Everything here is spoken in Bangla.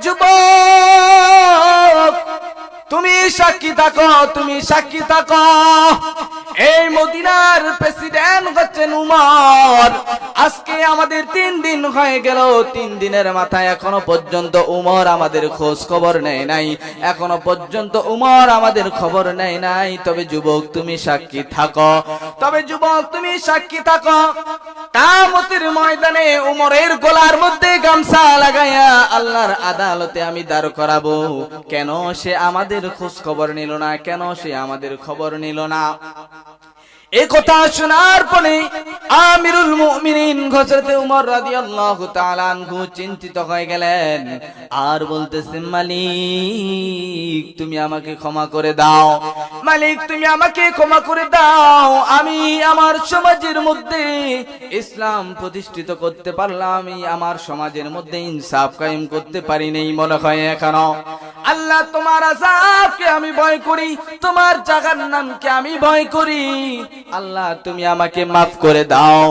যুবক তুমি সাক্ষী থাকো তুমি সাক্ষী থাকো। এই মদিনার প্রেসিডেন্ট হচ্ছেন উমর। আজকে আমাদের তিন দিন হয়ে গেল, তিন দিনের মাথায় এখনও পর্যন্ত উমর আমাদের খোঁজ খবর নেয় নাই। এখনও পর্যন্ত উমর আমাদের খবর নেয় নাই। তবে যুবক, তুমি সাক্ষী থাকো। তবে যুবক, তুমি সাক্ষী থাকো। কামতের ময়দানে উমরের গলার মধ্যে গামছা লাগাইয়া আল্লাহর আদালতে আমি দাঁড় করাবো। কেন সে আমাদের খোঁজ খবর নিল না? কেন সে আমাদের খবর নিল না? এ কথা শোনার পরে আমিরুল মুমিনিন হযরত উমর রাদিয়াল্লাহু তাআলা আনহু চিন্তিত হয়ে গেলেন। আর বলতেছেন মালিক, তুমি আমাকে ক্ষমা করে দাও। মালিক, তুমি আমাকে ক্ষমা করে দাও। আমি আমার সমাজের মধ্যে ইসলাম প্রতিষ্ঠিত করতে পারলাম। আমি আমার সমাজের মধ্যে ইনসাফ কায়েম করতে পারি নাই মনে হয় এখনও। আল্লাহ তোমার আজাবকে আমি ভয় করি, তোমার জাগার নামকে আমি ভয় করি। আল্লাহ, তুমি আমাকে মাফ করে দাও।